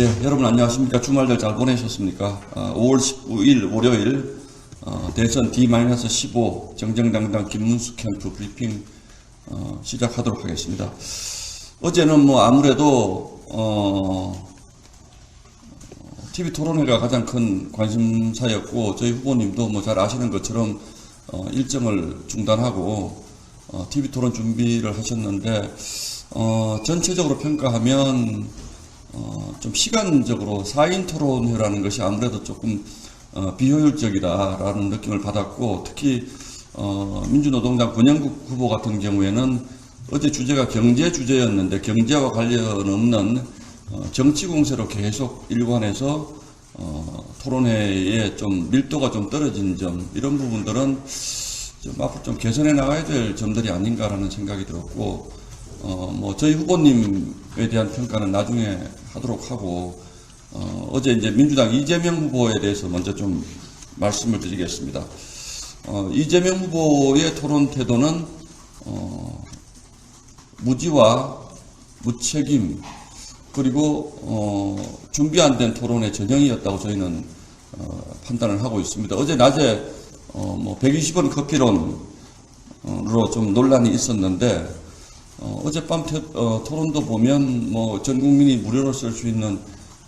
예, 여러분 안녕하십니까. 주말들 잘 보내셨습니까? 아, 5월 19일 월요일 어, 대선 D-15 정정당당 김문수 캠프 브리핑 어, 시작하도록 하겠습니다. 어제는 뭐 아무래도 어, TV 토론회가 가장 큰 관심사였고 저희 후보님도 뭐 잘 아시는 것처럼 어, 일정을 중단하고 어, TV 토론 준비를 하셨는데 어, 전체적으로 평가하면 어, 좀 시간적으로 4인 토론회라는 것이 아무래도 조금 어, 비효율적이다라는 느낌을 받았고 특히 어, 민주노동당 권영국 후보 같은 경우에는 어제 주제가 경제 주제였는데 경제와 관련 없는 어, 정치 공세로 계속 일관해서 어, 토론회에 좀 밀도가 좀 떨어진 점 이런 부분들은 좀 앞으로 좀 개선해 나가야 될 점들이 아닌가라는 생각이 들었고 어, 뭐 저희 후보님에 대한 평가는 나중에 하도록 하고 어, 어제 이제 민주당 이재명 후보에 대해서 먼저 좀 말씀을 드리겠습니다. 어, 이재명 후보의 토론 태도는 어, 무지와 무책임 그리고 어, 준비 안 된 토론의 전형이었다고 저희는 어, 판단을 하고 있습니다. 어제 낮에 어, 뭐 120원 커피론으로 좀 논란이 있었는데 어, 어젯밤 태, 어, 토론도 보면 뭐 전 국민이 무료로 쓸 수 있는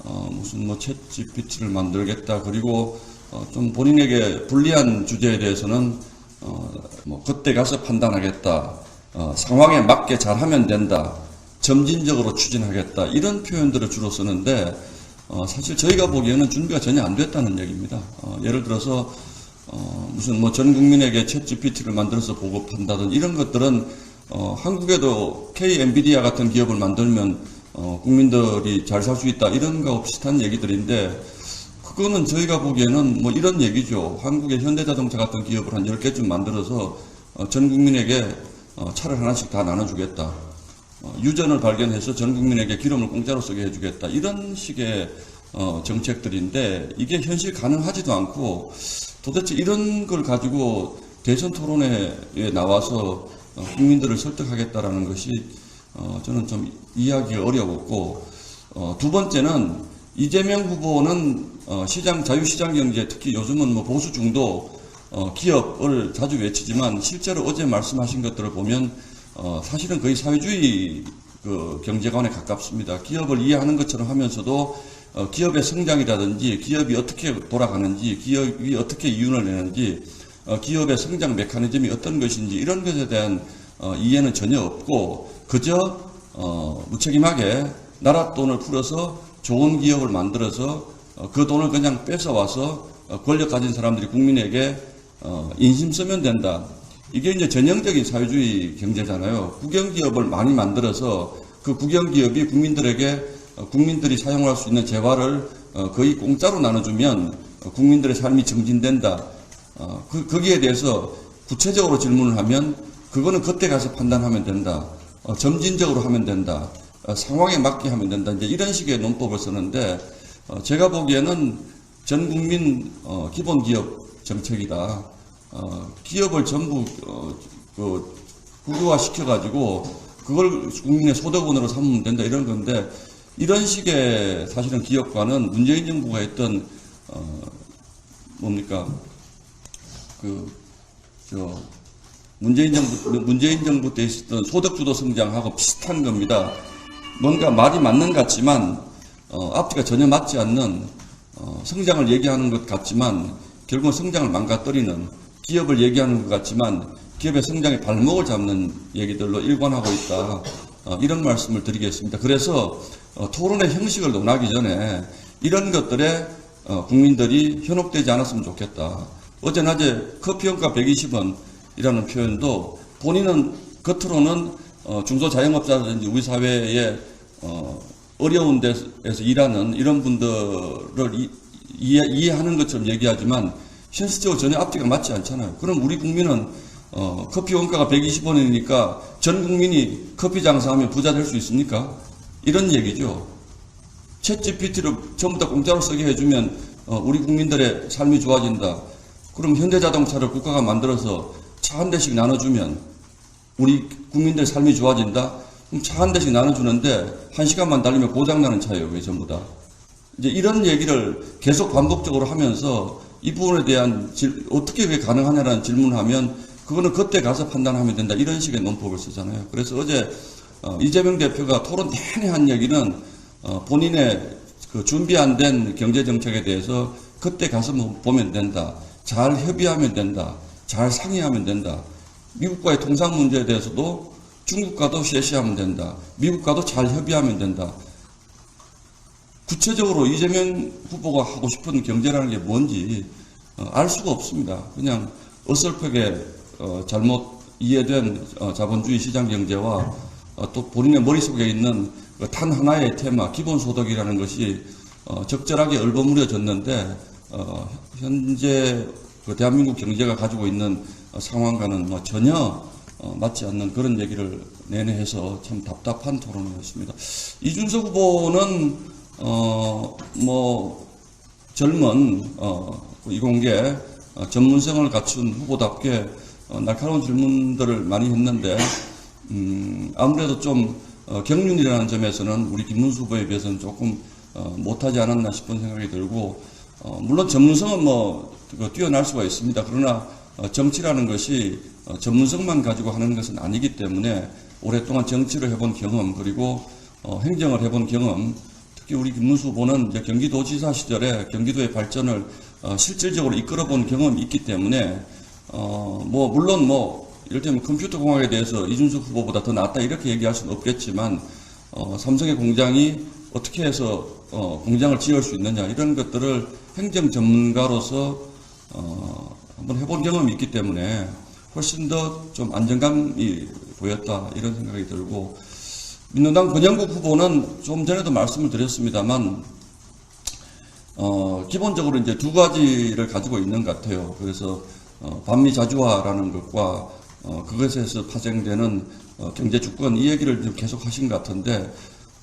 어, 무슨 뭐챗 GPT를 만들겠다. 그리고 어, 좀 본인에게 불리한 주제에 대해서는 어, 뭐 그때 가서 판단하겠다. 어, 상황에 맞게 잘하면 된다. 점진적으로 추진하겠다. 이런 표현들을 주로 쓰는데 어, 사실 저희가 보기에는 준비가 전혀 안 됐다는 얘기입니다. 어, 예를 들어서 어, 무슨 뭐 전 국민에게 챗 GPT를 만들어서 보급한다든 이런 것들은 어, 한국에도 K 엔비디아 같은 기업을 만들면 어, 국민들이 잘 살 수 있다 이런 거 비슷한 얘기들인데 그거는 저희가 보기에는 뭐 이런 얘기죠. 한국의 현대자동차 같은 기업을 한 10개쯤 만들어서 어, 전 국민에게 어, 차를 하나씩 다 나눠주겠다. 어, 유전을 발견해서 전 국민에게 기름을 공짜로 쓰게 해주겠다. 이런 식의 어, 정책들인데 이게 현실 가능하지도 않고 도대체 이런 걸 가지고 대선 토론회에 나와서 어, 국민들을 설득하겠다라는 것이 어, 저는 좀 이해하기가 어려웠고 어, 두 번째는 이재명 후보는 어, 시장 자유시장 경제 특히 요즘은 뭐 보수 중도 어, 기업을 자주 외치지만 실제로 어제 말씀하신 것들을 보면 어, 사실은 거의 사회주의 그 경제관에 가깝습니다. 기업을 이해하는 것처럼 하면서도 어, 기업의 성장이라든지 기업이 어떻게 돌아가는지 기업이 어떻게 이윤을 내는지 어, 기업의 성장 메커니즘이 어떤 것인지 이런 것에 대한 어, 이해는 전혀 없고 그저 어, 무책임하게 나라 돈을 풀어서 좋은 기업을 만들어서 어, 그 돈을 그냥 뺏어와서 어, 권력 가진 사람들이 국민에게 어, 인심 쓰면 된다. 이게 이제 전형적인 사회주의 경제잖아요. 국영기업을 많이 만들어서 그 국영기업이 국민들에게 어, 국민들이 사용할 수 있는 재화를 어, 거의 공짜로 나눠주면 어, 국민들의 삶이 정진된다. 어, 그, 거기에 대해서 구체적으로 질문을 하면 그거는 그때 가서 판단하면 된다. 어, 점진적으로 하면 된다. 어, 상황에 맞게 하면 된다. 이제 이런 식의 논법을 쓰는데 어, 제가 보기에는 전 국민 어, 기본 기업 정책이다. 어, 기업을 전부 어, 그 국유화 시켜가지고 그걸 국민의 소득원으로 삼으면 된다 이런 건데 이런 식의 사실은 기업과는 문재인 정부가 했던 어, 뭡니까 그 저 문재인 정부 문재인 정부 때 있었던 소득주도 성장하고 비슷한 겁니다. 뭔가 말이 맞는 것 같지만 어, 앞뒤가 전혀 맞지 않는 어, 성장을 얘기하는 것 같지만 결국은 성장을 망가뜨리는 기업을 얘기하는 것 같지만 기업의 성장의 발목을 잡는 얘기들로 일관하고 있다. 어, 이런 말씀을 드리겠습니다. 그래서 어, 토론의 형식을 논하기 전에 이런 것들에 어, 국민들이 현혹되지 않았으면 좋겠다. 어제 낮에 커피 원가 120원이라는 표현도 본인은 겉으로는 어, 중소자영업자라든지 우리 사회에 어, 어려운 데서 일하는 이런 분들을 이, 이해, 이해하는 것처럼 얘기하지만 현실적으로 전혀 앞뒤가 맞지 않잖아요. 그럼 우리 국민은 어, 커피 원가가 120원이니까 전 국민이 커피 장사하면 부자 될 수 있습니까? 이런 얘기죠. 챗 GPT를 전부 다 공짜로 쓰게 해주면 어, 우리 국민들의 삶이 좋아진다. 그럼 현대자동차를 국가가 만들어서 차 한 대씩 나눠주면 우리 국민들의 삶이 좋아진다? 그럼 차 한 대씩 나눠주는데 한 시간만 달리면 고장나는 차예요. 왜 전부 다? 이제 이런 얘기를 계속 반복적으로 하면서 이 부분에 대한 질- 어떻게 그게 가능하냐라는 질문을 하면 그거는 그때 가서 판단하면 된다 이런 식의 논법을 쓰잖아요. 그래서 어제 어, 이재명 대표가 토론 내내 한 얘기는 어, 본인의 그 준비 안 된 경제 정책에 대해서 그때 가서 뭐 보면 된다. 잘 협의하면 된다. 잘 상의하면 된다. 미국과의 통상 문제에 대해서도 중국과도 쉐시하면 된다. 미국과도 잘 협의하면 된다. 구체적으로 이재명 후보가 하고 싶은 경제라는 게 뭔지 어, 알 수가 없습니다. 그냥 어설프게 어, 잘못 이해된 어, 자본주의 시장 경제와 어, 또 본인의 머릿속에 있는 그단 하나의 테마 기본소득이라는 것이 어, 적절하게 얼버무려졌는데 어, 현재 그 대한민국 경제가 가지고 있는 어, 상황과는 뭐 전혀 어, 맞지 않는 그런 얘기를 내내 해서 참 답답한 토론이었습니다. 이준석 후보는 어, 뭐 젊은 어, 이공계 어, 전문성을 갖춘 후보답게 어, 날카로운 질문들을 많이 했는데 음, 아무래도 좀 어, 경륜이라는 점에서는 우리 김문수 후보에 비해서는 조금 어, 못하지 않았나 싶은 생각이 들고 어, 물론 전문성은 뭐 그, 뛰어날 수가 있습니다. 그러나 어, 정치라는 것이 어, 전문성만 가지고 하는 것은 아니기 때문에 오랫동안 정치를 해본 경험 그리고 어, 행정을 해본 경험 특히 우리 김문수 후보는 경기도지사 시절에 경기도의 발전을 어, 실질적으로 이끌어본 경험이 있기 때문에 어, 뭐 물론 뭐 이를테면 컴퓨터 공학에 대해서 이준석 후보보다 더 낫다 이렇게 얘기할 수는 없겠지만 어, 삼성의 공장이 어떻게 해서 어, 공장을 지을 수 있느냐 이런 것들을 행정 전문가로서 어, 한번 해본 경험이 있기 때문에 훨씬 더 좀 안정감이 보였다 이런 생각이 들고 민주당 권영국 후보는 좀 전에도 말씀을 드렸습니다만 어, 기본적으로 이제 두 가지를 가지고 있는 것 같아요. 그래서 어, 반미 자주화라는 것과 어, 그것에서 파생되는 어, 경제 주권 이 얘기를 좀 계속 하신 것 같은데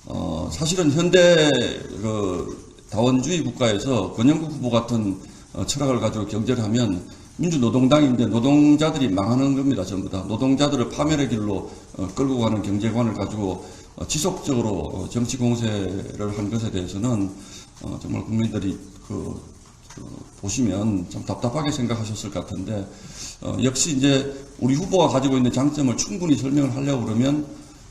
어, 사실은 현대 그 다원주의 국가에서 권영국 후보 같은 어, 철학을 가지고 경제를 하면 민주노동당인데 노동자들이 망하는 겁니다. 전부 다 노동자들을 파멸의 길로 어, 끌고 가는 경제관을 가지고 어, 지속적으로 어, 정치 공세를 한 것에 대해서는 어, 정말 국민들이 그, 그 보시면 참 답답하게 생각하셨을 것 같은데 어, 역시 이제 우리 후보가 가지고 있는 장점을 충분히 설명을 하려고 그러면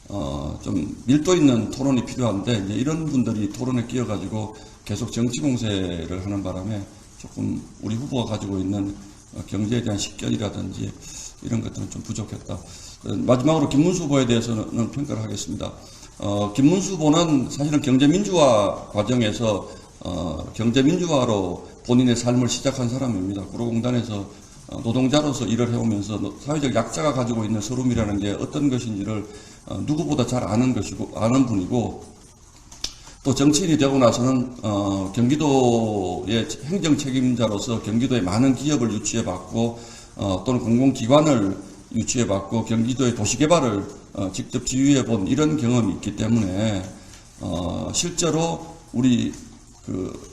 어, 좀 밀도 있는 토론이 필요한데 이제 이런 분들이 토론에 끼어가지고 계속 정치 공세를 하는 바람에 조금 우리 후보가 가지고 있는 어, 경제에 대한 식견이라든지 이런 것들은 좀 부족했다. 어, 마지막으로 김문수 후보에 대해서는 평가를 하겠습니다. 어, 김문수 후보는 사실은 경제민주화 과정에서 어, 경제민주화로 본인의 삶을 시작한 사람입니다. 구로공단에서 어, 노동자로서 일을 해오면서 노- 사회적 약자가 가지고 있는 서름이라는 게 어떤 것인지를 어, 누구보다 잘 아는 것이고 아는 분이고 또 정치인이 되고 나서는 어, 경기도의 행정 책임자로서 경기도의 많은 기업을 유치해 봤고 어, 또는 공공기관을 유치해 봤고 경기도의 도시개발을 어, 직접 지휘해 본 이런 경험이 있기 때문에 어, 실제로 우리 그,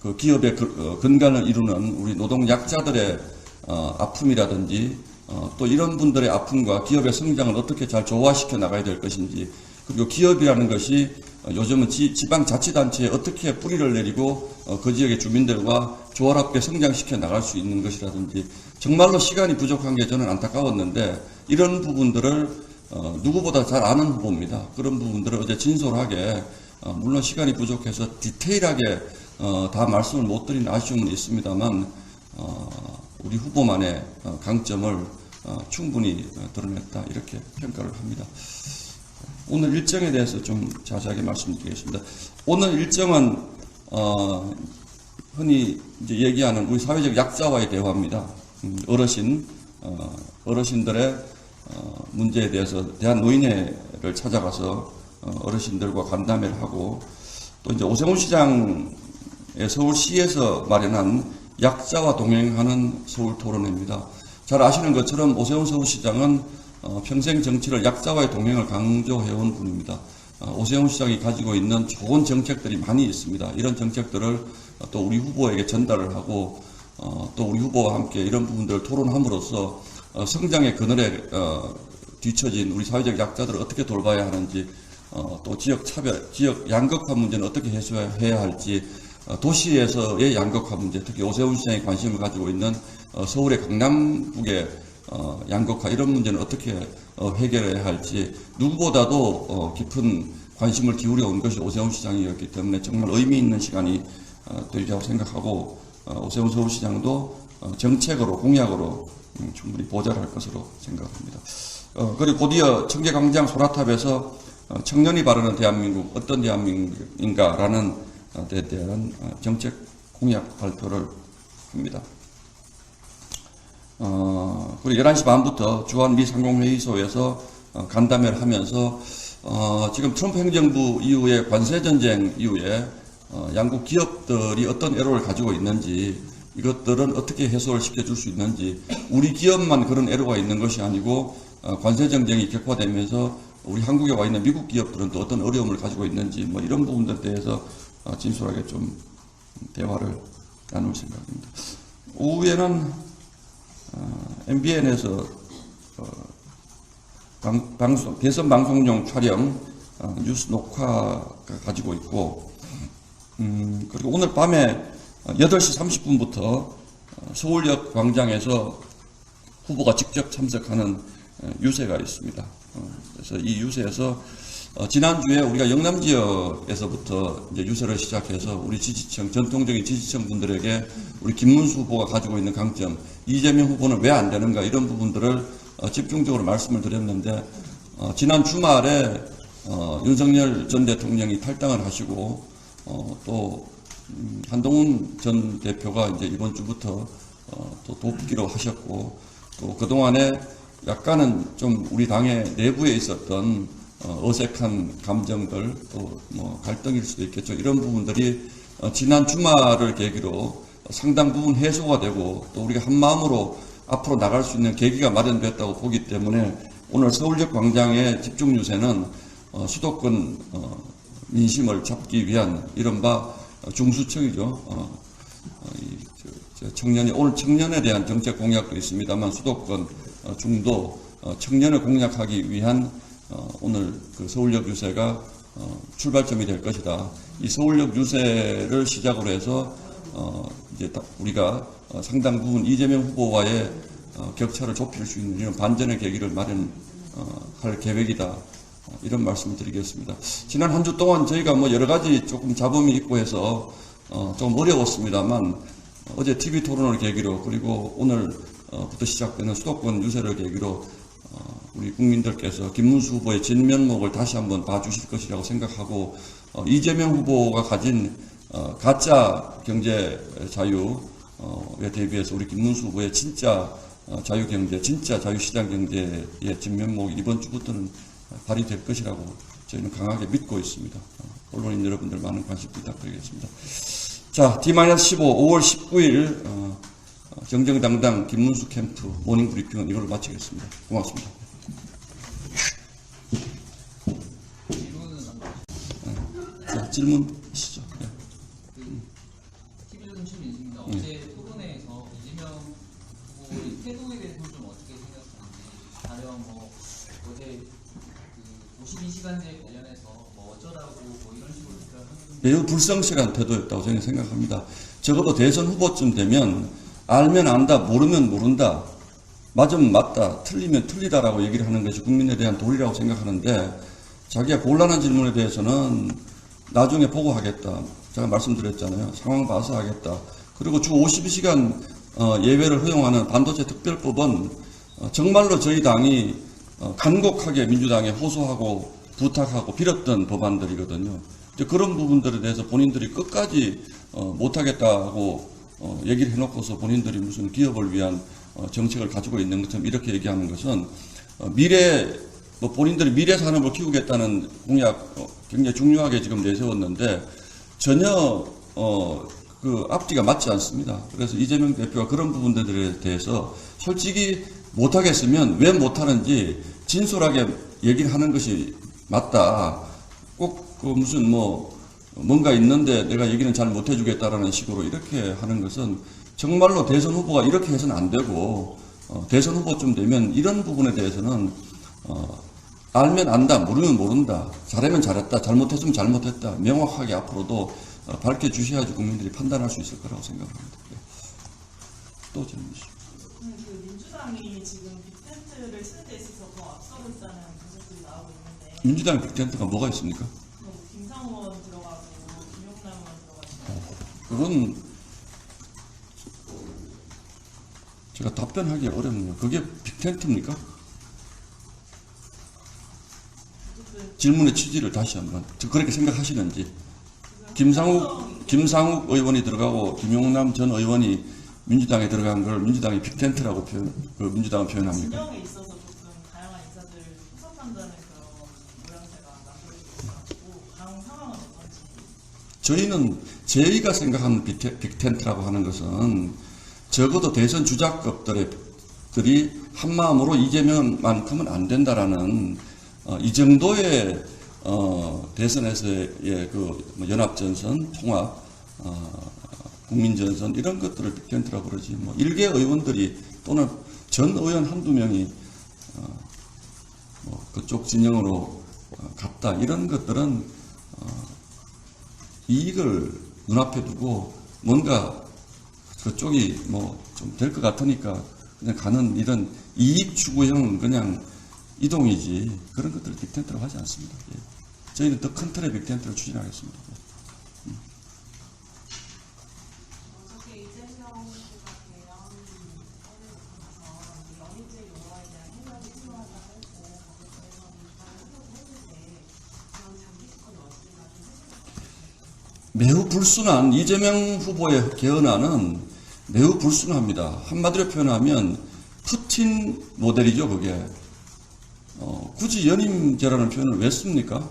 그 기업의 그, 어, 근간을 이루는 우리 노동 약자들의 어, 아픔이라든지 어, 또 이런 분들의 아픔과 기업의 성장을 어떻게 잘 조화시켜 나가야 될 것인지 그리고 기업이라는 것이 어, 요즘은 지, 지방자치단체에 어떻게 뿌리를 내리고 어, 그 지역의 주민들과 조화롭게 성장시켜 나갈 수 있는 것이라든지 정말로 시간이 부족한 게 저는 안타까웠는데 이런 부분들을 어, 누구보다 잘 아는 후보입니다. 그런 부분들을 어제 진솔하게 어, 물론 시간이 부족해서 디테일하게 어, 다 말씀을 못 드린 아쉬움은 있습니다만 어, 우리 후보만의 어, 강점을 어, 충분히 어, 드러냈다 이렇게 평가를 합니다. 오늘 일정에 대해서 좀 자세하게 말씀드리겠습니다. 오늘 일정은 어, 흔히 이제 얘기하는 우리 사회적 약자와의 대화입니다. 음, 어르신 어, 어르신들의 어, 문제에 대해서 대한 노인회를 찾아가서 어, 어르신들과 간담회를 하고 또 이제 오세훈 시장의 서울시에서 마련한 약자와 동행하는 서울 토론회입니다. 잘 아시는 것처럼 오세훈 서울시장은 어, 평생 정치를 약자와의 동행을 강조해온 분입니다. 어, 오세훈 시장이 가지고 있는 좋은 정책들이 많이 있습니다. 이런 정책들을 어, 또 우리 후보에게 전달을 하고 어, 또 우리 후보와 함께 이런 부분들을 토론함으로써 어, 성장의 그늘에 어, 뒤처진 우리 사회적 약자들을 어떻게 돌봐야 하는지 어, 또 지역 차별, 지역 양극화 문제는 어떻게 해소해야 할지, 어, 도시에서의 양극화 문제, 특히 오세훈 시장이 관심을 가지고 있는 어, 서울의 강남북의 어, 양극화 이런 문제는 어떻게 어, 해결해야 할지 누구보다도 어, 깊은 관심을 기울여 온 것이 오세훈 시장이었기 때문에 정말 의미 있는 시간이 어, 되리라고 생각하고 어, 오세훈 서울시장도 어, 정책으로 공약으로 음, 충분히 보좌할 것으로 생각합니다. 어, 그리고 곧이어 청계광장 소라탑에서 어, 청년이 바르는 대한민국 어떤 대한민국인가라는 어, 데 대한 어, 정책 공약 발표를 합니다. 어, 그리고 11시 반부터 주한 미 상공회의소에서 어, 간담회를 하면서 어, 지금 트럼프 행정부 이후에 관세 전쟁 이후에 어, 양국 기업들이 어떤 애로를 가지고 있는지 이것들은 어떻게 해소를 시켜줄 수 있는지 우리 기업만 그런 애로가 있는 것이 아니고 어, 관세 전쟁이 격화되면서 우리 한국에 와 있는 미국 기업들은 또 어떤 어려움을 가지고 있는지 뭐 이런 부분들에 대해서 어, 진솔하게 좀 대화를 나눌 생각입니다. 오후에는 MBN에서 어, 방, 방송, 대선 방송용 촬영 어, 뉴스 녹화가 가지고 있고 음, 그리고 오늘 밤에 8시 30분부터 서울역 광장에서 후보가 직접 참석하는 어, 유세가 있습니다. 어, 그래서 이 유세에서 어, 지난주에 우리가 영남 지역에서부터 이제 유세를 시작해서 우리 지지층, 전통적인 지지층 분들에게 우리 김문수 후보가 가지고 있는 강점, 이재명 후보는 왜 안 되는가 이런 부분들을 어, 집중적으로 말씀을 드렸는데, 어, 지난 주말에 어, 윤석열 전 대통령이 탈당을 하시고, 어, 또, 음, 한동훈 전 대표가 이제 이번 주부터 어, 또 돕기로 하셨고, 또 그동안에 약간은 좀 우리 당의 내부에 있었던 어, 어색한 감정들 또 뭐 갈등일 수도 있겠죠. 이런 부분들이 어, 지난 주말을 계기로 상당 부분 해소가 되고 또 우리가 한 마음으로 앞으로 나갈 수 있는 계기가 마련됐다고 보기 때문에 오늘 서울역 광장의 집중 유세는 어, 수도권 어, 민심을 잡기 위한 이른바 저 청년이 오늘 청년에 대한 정책 공약도 있습니다만 수도권 어, 중도 어, 청년을 공략하기 위한 어, 오늘 그 서울역 유세가 어, 출발점이 될 것이다. 이 서울역 유세를 시작으로 해서 어, 이제 다- 우리가 어, 상당 부분 이재명 후보와의 어, 격차를 좁힐 수 있는 이런 반전의 계기를 마련할 계획이다. 어, 이런 말씀을 드리겠습니다. 지난 한 주 동안 저희가 뭐 여러 가지 조금 잡음이 있고 해서 어, 좀 어려웠습니다만 어제 TV 토론을 계기로 그리고 오늘부터 시작되는 수도권 유세를 계기로 어, 우리 국민들께서 김문수 후보의 진면목을 다시 한번 봐주실 것이라고 생각하고 어, 이재명 후보가 가진 어, 가짜 경제 자유에 대비해서 우리 김문수 후보의 진짜 어, 자유 경제, 진짜 자유시장 경제의 진면목이 이번 주부터는 발휘될 것이라고 저희는 강하게 믿고 있습니다. 어, 언론인 여러분들 많은 관심 부탁드리겠습니다. 자, D-15 5월 19일 어, 어, 정정당당 김문수 캠프 모닝 브리핑은 이걸로 마치겠습니다. 고맙습니다. 질문 있으시죠? 네. TV조선 최민수입니다. 어제 토론회에서 이재명 후보의 태도에 대해서 좀 어떻게 생각하는지 가령 뭐 어제 그 52시간제 관련해서 뭐 어쩌라고 뭐 이런 식으로 매우 불성실한 태도였다고 저는 생각합니다. 적어도 대선 후보쯤 되면 알면 안다, 모르면 모른다, 맞으면 맞다, 틀리면 틀리다라고 얘기를 하는 것이 국민에 대한 도리라고 생각하는데 자기가 곤란한 질문에 대해서는 나중에 보고 하겠다. 제가 말씀드렸잖아요. 상황 봐서 하겠다. 그리고 주 52시간 어, 예외를 허용하는 반도체 특별법은 어, 정말로 저희 당이 어, 간곡하게 민주당에 호소하고 부탁하고 빌었던 법안들이거든요. 그런 부분들에 대해서 본인들이 끝까지 어, 못하겠다고 어, 얘기를 해놓고서 본인들이 무슨 기업을 위한 어, 정책을 가지고 있는 것처럼 이렇게 얘기하는 것은 어, 미래 뭐 본인들이 미래 산업을 키우겠다는 공약 어, 굉장히 중요하게 지금 내세웠는데 전혀 어, 그 앞뒤가 맞지 않습니다. 그래서 이재명 대표가 그런 부분들에 대해서 솔직히 못하겠으면 왜 못하는지 진솔하게 얘기를 하는 것이 맞다. 꼭 그 무슨 뭐 뭔가 있는데 내가 얘기는 잘 못해주겠다라는 식으로 이렇게 하는 것은 정말로 대선 후보가 이렇게 해서는 안 되고 어, 대선 후보쯤 되면 이런 부분에 대해서는 어, 알면 안다, 모르면 모른다, 잘하면 잘했다, 잘못했으면 잘못했다, 명확하게 앞으로도 어, 밝혀주셔야지 국민들이 판단할 수 있을 거라고 생각합니다. 예. 또 질문 주시죠. 음, 그 민주당이 지금 빅텐트를 치는 데 있어서 더 앞서고 있다는 분석들이 나오고 있는데 민주당 빅텐트가 뭐가 있습니까? 뭐 김상원 들어가고 김용남 의원 들어가고 그건 제가 답변하기 어렵네요. 그게 빅텐트입니까? 어쨌든 질문의 취지를 다시 한번 저 그렇게 생각하시는지. 김상욱 김상욱 의원이 들어가고 김용남 전 의원이 민주당에 들어간 걸 민주당이 빅텐트라고 표현 그 민주당은 상황은 어떤지 저희는 저희가 생각하는 빅텐트라고 하는 것은 적어도 대선 주자급들이 들이 한 마음으로 이재명만큼은 안 된다라는 어, 이 정도의 어, 대선에서의 그뭐 연합전선, 통합, 어, 국민전선 이런 것들을 빅텐트라고 그러지. 뭐 일개 의원들이 또는 전 의원 한두 명이 어, 뭐 그쪽 진영으로 어, 갔다. 이런 것들은 이익을 눈앞에 두고 뭔가 그쪽이 뭐 좀 될 것 같으니까 그냥 가는 이런 이익 추구형 그냥 이동이지 그런 것들을 빅텐트라고 하지 않습니다. 예. 저희는 더 큰 틀의 빅텐트를 추진하겠습니다. 예. 어떻게 나중에 매우 불순한 이재명 후보의 개헌안은 매우 불순합니다. 한마디로 표현하면 푸틴 모델이죠, 그게. 어, 굳이 연임제라는 표현을 왜 씁니까?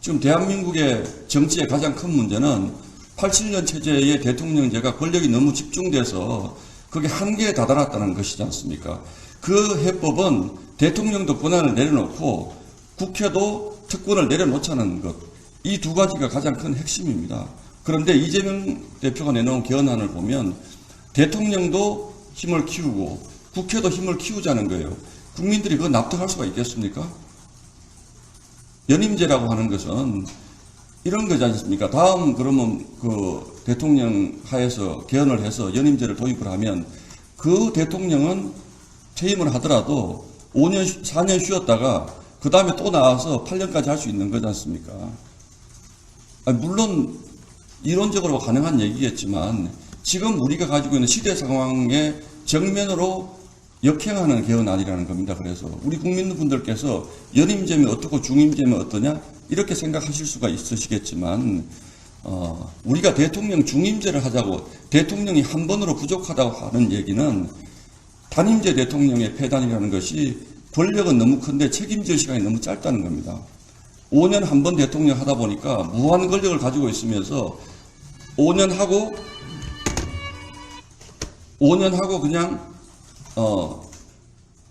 지금 대한민국의 정치의 가장 큰 문제는 87년 체제의 대통령제가 권력이 너무 집중돼서 그게 한계에 다다랐다는 것이지 않습니까? 그 해법은 대통령도 권한을 내려놓고 국회도 특권을 내려놓자는 것. 이 두 가지가 가장 큰 핵심입니다. 그런데 이재명 대표가 내놓은 개헌안을 보면 대통령도 힘을 키우고 국회도 힘을 키우자는 거예요. 국민들이 그거 납득할 수가 있겠습니까? 연임제라고 하는 것은 이런 거지 않습니까? 다음 그러면 그 대통령 하에서 개헌을 해서 연임제를 도입을 하면 그 대통령은 퇴임을 하더라도 5년, 4년 쉬었다가 그 다음에 또 나와서 8년까지 할 수 있는 거지 않습니까? 아니, 물론 이론적으로 가능한 얘기겠지만 지금 우리가 가지고 있는 시대 상황에 정면으로 역행하는 개헌안이라는 겁니다. 그래서 우리 국민분들께서 연임제면 어떻고 중임제면 어떠냐 이렇게 생각하실 수가 있으시겠지만 어, 우리가 대통령 중임제를 하자고 대통령이 한 번으로 부족하다고 하는 얘기는 단임제 대통령의 폐단이라는 것이 권력은 너무 큰데 책임질 시간이 너무 짧다는 겁니다. 5년 한 번 대통령 하다 보니까 무한 권력을 가지고 있으면서 5년 하고 5년 하고 그냥 어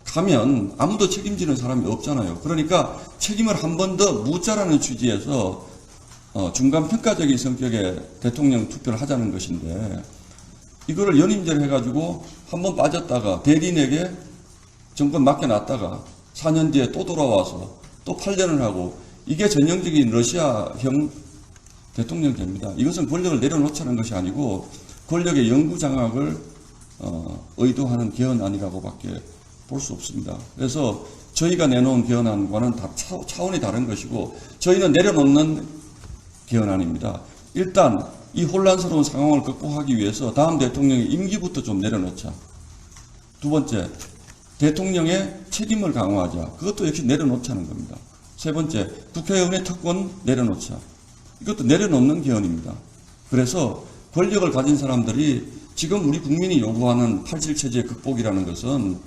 가면 아무도 책임지는 사람이 없잖아요. 그러니까 책임을 한 번 더 묻자라는 취지에서 어, 중간 평가적인 성격의 대통령 투표를 하자는 것인데 이거를 연임제를 해가지고 한 번 빠졌다가 대리인에게 정권 맡겨놨다가 4년 뒤에 또 돌아와서 또 8년을 하고 이게 전형적인 러시아형 대통령제입니다. 이것은 권력을 내려놓자는 것이 아니고 권력의 영구 장악을 어, 의도하는 개헌안이라고밖에 볼 수 없습니다. 그래서 저희가 내놓은 개헌안과는 다 차, 차원이 다른 것이고 저희는 내려놓는 개헌안입니다. 일단 이 혼란스러운 상황을 극복하기 위해서 다음 대통령의 임기부터 좀 내려놓자. 두 번째, 대통령의 책임을 강화하자. 그것도 역시 내려놓자는 겁니다. 세 번째, 국회의원의 특권 내려놓자. 이것도 내려놓는 개헌입니다. 그래서 권력을 가진 사람들이 지금 우리 국민이 요구하는 87체제 극복이라는 것은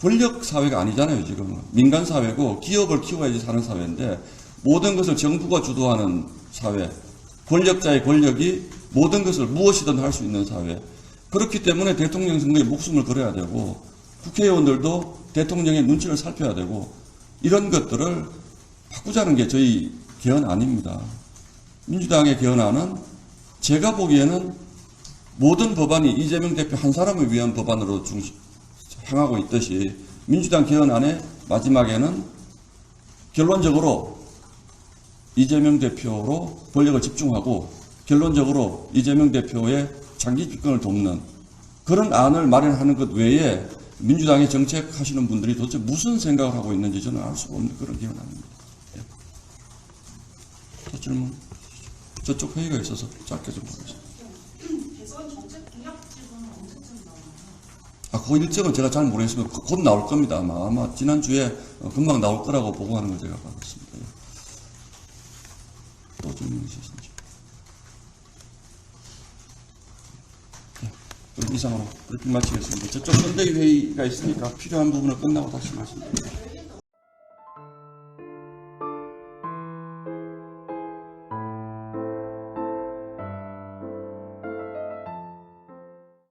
권력 사회가 아니잖아요, 지금은. 민간 사회고 기업을 키워야지 사는 사회인데 모든 것을 정부가 주도하는 사회. 권력자의 권력이 모든 것을 무엇이든 할 수 있는 사회. 그렇기 때문에 대통령 선거에 목숨을 걸어야 되고 국회의원들도 대통령의 눈치를 살펴야 되고 이런 것들을 바꾸자는 게 저희 개헌 아닙니다. 민주당의 개헌안은 제가 보기에는 모든 법안이 이재명 대표 한 사람을 위한 법안으로 중시, 향하고 있듯이 민주당 개헌안에 마지막에는 결론적으로 이재명 대표로 권력을 집중하고 결론적으로 이재명 대표의 장기 집권을 돕는 그런 안을 마련하는 것 외에 민주당의 정책하시는 분들이 도대체 무슨 생각을 하고 있는지 저는 알 수가 없는 그런 기억은 아닙니다. 예. 저 질문. 저쪽 회의가 있어서 짧게 좀 나오나요? 아, 그 일정은 제가 잘 모르겠으면 곧 나올 겁니다. 아마, 아마 지난주에 어, 금방 나올 거라고 보고하는 걸 제가 받았습니다. 예. 또 질문 있으신지. 예, 그럼 이상으로 마치겠습니다. 저쪽 선대위 회의가 있으니까 필요한 부분을 끝나고 다시 말씀드립니다.